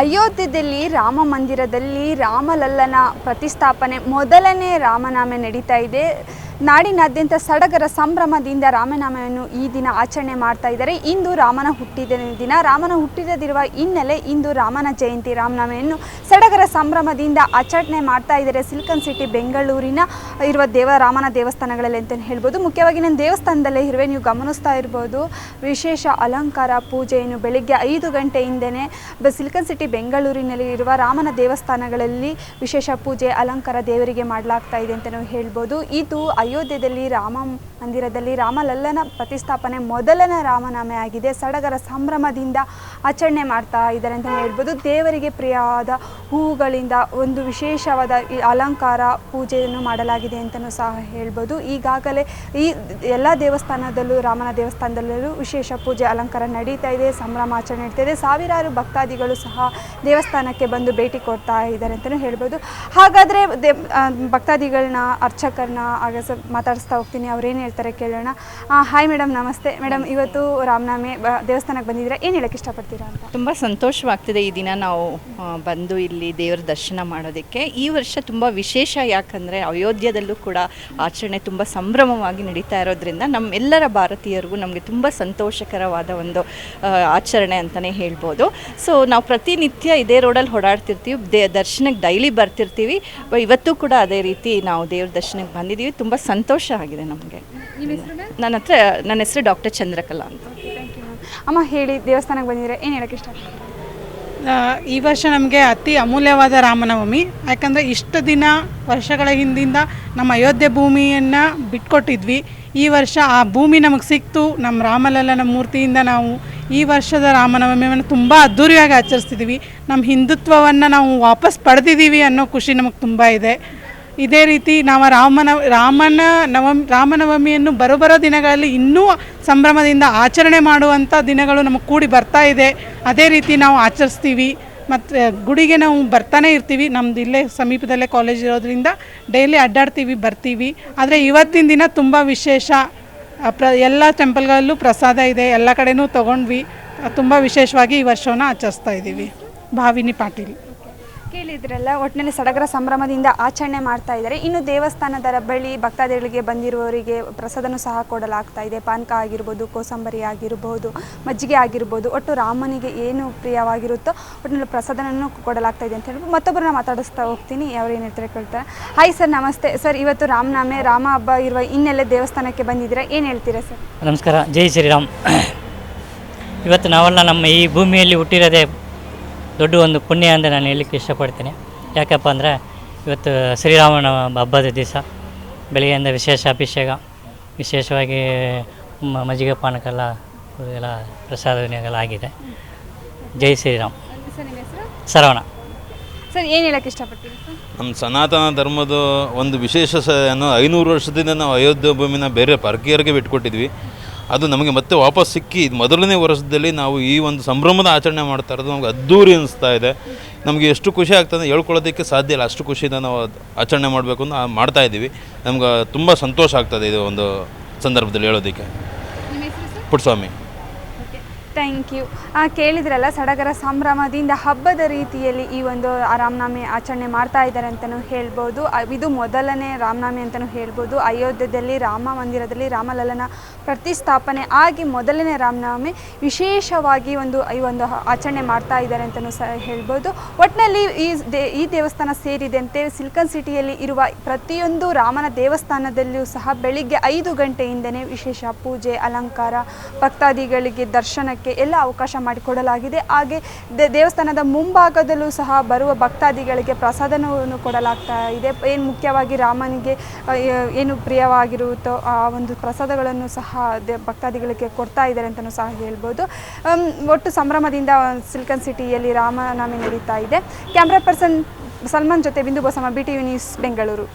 ಅಯೋಧ್ಯೆಯಲ್ಲಿ ರಾಮ ಮಂದಿರದಲ್ಲಿ ರಾಮಲಲ್ಲನ ಪ್ರತಿಷ್ಠಾಪನೆ ಮೊದಲನೇ ರಾಮನಾಮೆ ನಡೀತಾ ಇದೆ. ನಾಡಿನಾದ್ಯಂತ ಸಡಗರ ಸಂಭ್ರಮದಿಂದ ರಾಮನಾಮವನ್ನು ಈ ದಿನ ಆಚರಣೆ ಮಾಡ್ತಾ ಇದ್ದಾರೆ. ಇಂದು ರಾಮನ ಹುಟ್ಟಿದ ದಿನ. ರಾಮನ ಹುಟ್ಟಿದದಿರುವ ಹಿನ್ನೆಲೆ ಇಂದು ರಾಮನ ಜಯಂತಿ. ರಾಮನಾಮೆಯನ್ನು ಸಡಗರ ಸಂಭ್ರಮದಿಂದ ಆಚರಣೆ ಮಾಡ್ತಾ ಇದ್ದಾರೆ ಸಿಲ್ಕನ್ ಸಿಟಿ, ಬೆಂಗಳೂರಿನ ಇರುವ ದೇವ, ರಾಮನ ದೇವಸ್ಥಾನಗಳಲ್ಲಿ ಅಂತ ಹೇಳ್ಬೋದು. ಮುಖ್ಯವಾಗಿ ನನ್ನ ದೇವಸ್ಥಾನದಲ್ಲೇ ಇರುವೆ. ನೀವು ಗಮನಿಸ್ತಾ ಇರ್ಬೋದು, ವಿಶೇಷ ಅಲಂಕಾರ ಪೂಜೆಯನ್ನು ಬೆಳಿಗ್ಗೆ ಐದು ಗಂಟೆಯಿಂದನೇ ಸಿಲ್ಕನ್ ಸಿಟಿ, ಬೆಂಗಳೂರಿನಲ್ಲಿ ಇರುವ ರಾಮನ ದೇವಸ್ಥಾನಗಳಲ್ಲಿ ವಿಶೇಷ ಪೂಜೆ, ಅಲಂಕಾರ ದೇವರಿಗೆ ಮಾಡಲಾಗ್ತಾ ಇದೆ ಅಂತ ನಾವು ಹೇಳ್ಬೋದು. ಇದು ಅಯೋಧ್ಯೆಯಲ್ಲಿ ರಾಮ ಮಂದಿರದಲ್ಲಿ ರಾಮಲಲ್ಲನ ಪ್ರತಿಷ್ಠಾಪನೆ ಮೊದಲನೇ ರಾಮನಾಮೆ ಆಗಿದೆ. ಸಡಗರ ಸಂಭ್ರಮದಿಂದ ಆಚರಣೆ ಮಾಡ್ತಾ ಇದ್ದಾರೆ ಅಂತ ಹೇಳ್ಬೋದು. ದೇವರಿಗೆ ಪ್ರಿಯವಾದ ಹೂವುಗಳಿಂದ ಒಂದು ವಿಶೇಷವಾದ ಅಲಂಕಾರ ಪೂಜೆಯನ್ನು ಮಾಡಲಾಗಿದೆ ಅಂತಲೂ ಸಹ ಹೇಳ್ಬೋದು. ಈಗಾಗಲೇ ಈ ಎಲ್ಲ ದೇವಸ್ಥಾನದಲ್ಲೂ, ರಾಮನ ದೇವಸ್ಥಾನದಲ್ಲೂ ವಿಶೇಷ ಪೂಜೆ, ಅಲಂಕಾರ ನಡೀತಾ ಇದೆ, ಸಂಭ್ರಮಾಚರಣೆ ನಡೀತಾ ಇದೆ. ಸಾವಿರಾರು ಭಕ್ತಾದಿಗಳು ಸಹ ದೇವಸ್ಥಾನಕ್ಕೆ ಬಂದು ಭೇಟಿ ಕೊಡ್ತಾ ಇದ್ದಾರೆ ಅಂತಲೂ ಹೇಳ್ಬೋದು. ಹಾಗಾದರೆ ದೇ ಭಕ್ತಾದಿಗಳನ್ನ, ಅರ್ಚಕರನ್ನ ಆಗ ಮಾತಾಡಿಸ್ತಾ ಹೋಗ್ತೀನಿ. ಅವ್ರೇನು ಹೇಳ್ತಾರೆ ಕೇಳೋಣ. ಹಾಯ್ ಮೇಡಮ್ ನಮಸ್ತೆ. ಮೇಡಮ್ ಇವತ್ತು ರಾಮನಾಮೆ ದೇವಸ್ಥಾನಕ್ಕೆ ಬಂದಿದ್ದೀರಾ? ಏನು ಹೇಳಕ್ಕೆ ಇಷ್ಟಪಡ್ತೀರಾ ಅಂತ? ತುಂಬ ಸಂತೋಷವಾಗ್ತಿದೆ ಈ ದಿನ ನಾವು ಬಂದು ಇಲ್ಲಿ ದೇವರ ದರ್ಶನ ಮಾಡೋದಕ್ಕೆ ಈ ವರ್ಷ ತುಂಬ ವಿಶೇಷ ಯಾಕಂದರೆ ಅಯೋಧ್ಯದಲ್ಲೂ ಕೂಡ ಆಚರಣೆ ತುಂಬ ಸಂಭ್ರಮವಾಗಿ ನಡೀತಾ ಇರೋದ್ರಿಂದ ನಮ್ಮೆಲ್ಲರ ಭಾರತೀಯರಿಗೂ ನಮಗೆ ತುಂಬ ಸಂತೋಷಕರವಾದ ಒಂದು ಆಚರಣೆ ಅಂತಲೇ ಹೇಳ್ಬೋದು. ಸೊ ನಾವು ಪ್ರತಿನಿತ್ಯ ಇದೇ ರೋಡಲ್ಲಿ ಓಡಾಡ್ತಿರ್ತೀವಿ ದೇ ದರ್ಶನಕ್ಕೆ ಡೈಲಿ ಬರ್ತಿರ್ತೀವಿ ಇವತ್ತು ಕೂಡ ಅದೇ ರೀತಿ ನಾವು ದೇವ್ರ ದರ್ಶನಕ್ಕೆ ಬಂದಿದ್ದೀವಿ ತುಂಬ ಸಂತೋಷ ಆಗಿದೆ ನಮಗೆ. ನನ್ನ ಹತ್ರ ನನ್ನ ಹೆಸರು ಡಾಕ್ಟರ್ ಚಂದ್ರಕಲಾ ಅಂತ. ಅಮ್ಮ ಹೇಳಿ ದೇವಸ್ಥಾನಕ್ಕೆ ಬಂದಿದ್ರೆ ಏನು ಹೇಳೋಕ್ಕೆ ಇಷ್ಟ ಈ ವರ್ಷ ನಮಗೆ ಅತಿ ಅಮೂಲ್ಯವಾದ ರಾಮನವಮಿ. ಯಾಕಂದರೆ ಇಷ್ಟು ದಿನ ವರ್ಷಗಳ ಹಿಂದಿಂದ ನಮ್ಮ ಅಯೋಧ್ಯೆ ಭೂಮಿಯನ್ನು ಬಿಟ್ಕೊಟ್ಟಿದ್ವಿ. ಈ ವರ್ಷ ಆ ಭೂಮಿ ನಮಗೆ ಸಿಕ್ತು. ನಮ್ಮ ರಾಮಲಲ್ಲನ ಮೂರ್ತಿಯಿಂದ ನಾವು ಈ ವರ್ಷದ ರಾಮನವಮಿಯನ್ನು ತುಂಬ ಅದ್ಧೂರಿಯಾಗಿ ಆಚರಿಸ್ತಿದ್ದೀವಿ ನಮ್ಮ ಹಿಂದುತ್ವವನ್ನು ನಾವು ವಾಪಸ್ ಪಡೆದಿದ್ದೀವಿ ಅನ್ನೋ ಖುಷಿ ನಮಗೆ ತುಂಬ ಇದೆ. ಇದೇ ರೀತಿ ನಾವು ರಾಮನ ರಾಮನ ನವಮ್, ರಾಮನವಮಿಯನ್ನು ಬರೋಬರೋ ದಿನಗಳಲ್ಲಿ ಇನ್ನೂ ಸಂಭ್ರಮದಿಂದ ಆಚರಣೆ ಮಾಡುವಂಥ ದಿನಗಳು ನಮಗೆ ಕೂಡಿ ಬರ್ತಾ ಇದೆ. ಅದೇ ರೀತಿ ನಾವು ಆಚರಿಸ್ತೀವಿ. ಮತ್ತು ಗುಡಿಗೆ ನಾವು ಬರ್ತಾನೆ ಇರ್ತೀವಿ. ನಮ್ದು ಇಲ್ಲೇ ಸಮೀಪದಲ್ಲೇ ಕಾಲೇಜ್ ಇರೋದ್ರಿಂದ ಡೈಲಿ ಅಡ್ಡಾಡ್ತೀವಿ, ಬರ್ತೀವಿ. ಆದರೆ ಇವತ್ತಿನ ದಿನ ತುಂಬ ವಿಶೇಷ. ಪ್ರ, ಎಲ್ಲ ಟೆಂಪಲ್ಗಳಲ್ಲೂ ಪ್ರಸಾದ ಇದೆ. ಎಲ್ಲ ಕಡೆನೂ ತೊಗೊಂಡ್ವಿ. ತುಂಬ ವಿಶೇಷವಾಗಿ ಈ ವರ್ಷವನ್ನು ಆಚರಿಸ್ತಾ ಇದ್ದೀವಿ ಭಾವಿನಿ ಪಾಟೀಲ್. ಕೇಳಿದ್ರಲ್ಲ ಒಟ್ಟಿನಲ್ಲಿ ಸಡಗರ ಸಂಭ್ರಮದಿಂದ ಆಚರಣೆ ಮಾಡ್ತಾ ಇದ್ದಾರೆ. ಇನ್ನು ದೇವಸ್ಥಾನದ ಬಳಿ ಭಕ್ತಾದಿಗಳಿಗೆ ಬಂದಿರುವವರಿಗೆ ಪ್ರಸಾದನೂ ಸಹ ಕೊಡಲಾಗ್ತಾ ಇದೆ. ಪಾನಕ ಆಗಿರ್ಬೋದು, ಕೋಸಂಬರಿ ಆಗಿರ್ಬೋದು, ಮಜ್ಜಿಗೆ ಆಗಿರ್ಬೋದು. ಒಟ್ಟು ರಾಮನಿಗೆ ಏನು ಪ್ರಿಯವಾಗಿರುತ್ತೋ ಒಟ್ಟಿನಲ್ಲಿ ಪ್ರಸಾದನೂ ಕೊಡಲಾಗ್ತಾ ಇದೆ ಅಂತ ಹೇಳ್ಬೋದು ಮತ್ತೊಬ್ಬರನ್ನ ಮಾತಾಡಿಸ್ತಾ ಹೋಗ್ತೀನಿ. ಅವ್ರು ಏನು ಹೇಳ್ತಾರೆ ಕೇಳ್ತಾರೆ ಹಾಯ್ ಸರ್ ನಮಸ್ತೆ. ಸರ್ ಇವತ್ತು ರಾಮನಾಮೆ ರಾಮ ಹಬ್ಬ ಇರುವ ಇನ್ನೆಲ್ಲ ದೇವಸ್ಥಾನಕ್ಕೆ ಬಂದಿದ್ದೀರಾ? ಏನು ಹೇಳ್ತೀರಾ ಸರ್ ನಮಸ್ಕಾರ. ಜೈ ಶ್ರೀರಾಮ್. ಇವತ್ತು ನಾವೆಲ್ಲ ನಮ್ಮ ಈ ಭೂಮಿಯಲ್ಲಿ ಹುಟ್ಟಿರೋದೇ ದೊಡ್ಡ ಒಂದು ಪುಣ್ಯ ಅಂತ ನಾನು ಹೇಳಲಿಕ್ಕೆ ಇಷ್ಟಪಡ್ತೀನಿ. ಯಾಕಪ್ಪ ಅಂದರೆ ಇವತ್ತು ಶ್ರೀರಾಮನ ಹಬ್ಬದ ದಿವಸ ಬೆಳಗ್ಗೆಯಿಂದ ವಿಶೇಷ ಅಭಿಷೇಕ ವಿಶೇಷವಾಗಿ ಮಜ್ಜಿಗೆ ಪಾನಕ್ಕೆಲ್ಲ ಎಲ್ಲ ಪ್ರಸಾದ ವಿನಿಯೋಗ ಆಗಿದೆ. ಜೈ ಶ್ರೀರಾಮ್. ಸರ್ ನಿಮ್ಮ ಹೆಸರು ಸರವಣ. ಸರ್ ಏನು ಹೇಳಕ್ಕೆ ಇಷ್ಟಪಡ್ತೀನಿ ಸರ್? ನಮ್ಮ ಸನಾತನ ಧರ್ಮದ ಒಂದು ವಿಶೇಷ ಸ ಐನೂರು ವರ್ಷದಿಂದ ನಾವು ಅಯೋಧ್ಯೆ ಭೂಮಿನ ಬೇರೆ ಪರಕೀಯರಿಗೆ ಬಿಟ್ಕೊಟ್ಟಿದ್ವಿ. ಅದು ನಮಗೆ ಮತ್ತೆ ವಾಪಸ್ ಸಿಕ್ಕಿ ಇದು ಮೊದಲನೇ ವರ್ಷದಲ್ಲಿ ನಾವು ಈ ಒಂದು ಸಂಭ್ರಮದ ಆಚರಣೆ ಮಾಡ್ತಾ ಇರೋದು ನಮ್ಗೆ ಅದ್ದೂರಿ ಅನಿಸ್ತಾ ಇದೆ. ನಮಗೆ ಎಷ್ಟು ಖುಷಿ ಆಗ್ತದೆ ಹೇಳ್ಕೊಳ್ಳೋದಕ್ಕೆ ಸಾಧ್ಯ ಇಲ್ಲ. ಅಷ್ಟು ಖುಷಿಯಿಂದ ನಾವು ಆಚರಣೆ ಮಾಡಬೇಕು ಅಂತ ಮಾಡ್ತಾ ಇದ್ದೀವಿ. ನಮ್ಗೆ ತುಂಬ ಸಂತೋಷ ಆಗ್ತದೆ ಇದು ಒಂದು ಸಂದರ್ಭದಲ್ಲಿ ಹೇಳೋದಕ್ಕೆ. ಪುಟ್ಸ್ವಾಮಿ. Thank you. ಕೇಳಿದ್ರಲ್ಲ, ಸಡಗರ ಸಂಭ್ರಮದಿಂದ ಹಬ್ಬದ ರೀತಿಯಲ್ಲಿ ಈ ಒಂದು ರಾಮನಾಮಿ ಆಚರಣೆ ಮಾಡ್ತಾ ಇದ್ದಾರೆ ಅಂತಲೂ ಹೇಳ್ಬೋದು. ಇದು ಮೊದಲನೇ ರಾಮನಾಮಿ ಅಂತಲೂ ಹೇಳ್ಬೋದು. ಅಯೋಧ್ಯೆಯಲ್ಲಿ ರಾಮ ಮಂದಿರದಲ್ಲಿ ರಾಮಲಲ್ಲನ ಪ್ರತಿಷ್ಠಾಪನೆ ಆಗಿ ಮೊದಲನೇ ರಾಮನಾಮಿ ವಿಶೇಷವಾಗಿ ಒಂದು, ಈ ಒಂದು ಆಚರಣೆ ಮಾಡ್ತಾ ಇದ್ದಾರೆ ಅಂತಲೂ ಸಹ ಹೇಳ್ಬೋದು. ಒಟ್ಟಿನಲ್ಲಿ ಈ ದೇ, ಈ ದೇವಸ್ಥಾನ ಸೇರಿದಂತೆ ಸಿಲ್ಕನ್ ಸಿಟಿಯಲ್ಲಿ ಇರುವ ಪ್ರತಿಯೊಂದು ರಾಮನ ದೇವಸ್ಥಾನದಲ್ಲಿಯೂ ಸಹ ಬೆಳಿಗ್ಗೆ ಐದು ಗಂಟೆಯಿಂದನೇ ವಿಶೇಷ ಪೂಜೆ, ಅಲಂಕಾರ, ಭಕ್ತಾದಿಗಳಿಗೆ ದರ್ಶನಕ್ಕೆ ಎಲ್ಲ ಅವಕಾಶ ಮಾಡಿಕೊಡಲಾಗಿದೆ. ಹಾಗೆ ದೇವಸ್ಥಾನದ ಮುಂಭಾಗದಲ್ಲೂ ಸಹ ಬರುವ ಭಕ್ತಾದಿಗಳಿಗೆ ಪ್ರಸಾದವನ್ನು ಕೊಡಲಾಗ್ತಾ ಇದೆ. ಏನು ಮುಖ್ಯವಾಗಿ ರಾಮನಿಗೆ ಏನು ಪ್ರಿಯವಾಗಿರುತ್ತೋ ಆ ಒಂದು ಪ್ರಸಾದಗಳನ್ನು ಸಹ ಭಕ್ತಾದಿಗಳಿಗೆ ಕೊಡ್ತಾ ಇದ್ದಾರೆ ಅಂತಲೂ ಸಹ ಹೇಳ್ಬೋದು. ಒಟ್ಟು ಸಂಭ್ರಮದಿಂದ ಸಿಲ್ಕನ್ ಸಿಟಿಯಲ್ಲಿ ರಾಮನಾಮಿ ನಡೀತಾ ಇದೆ. ಕ್ಯಾಮ್ರಾ ಪರ್ಸನ್ ಸಲ್ಮಾನ್ ಜೊತೆ Bindu Basamma B T news, Bengaluru.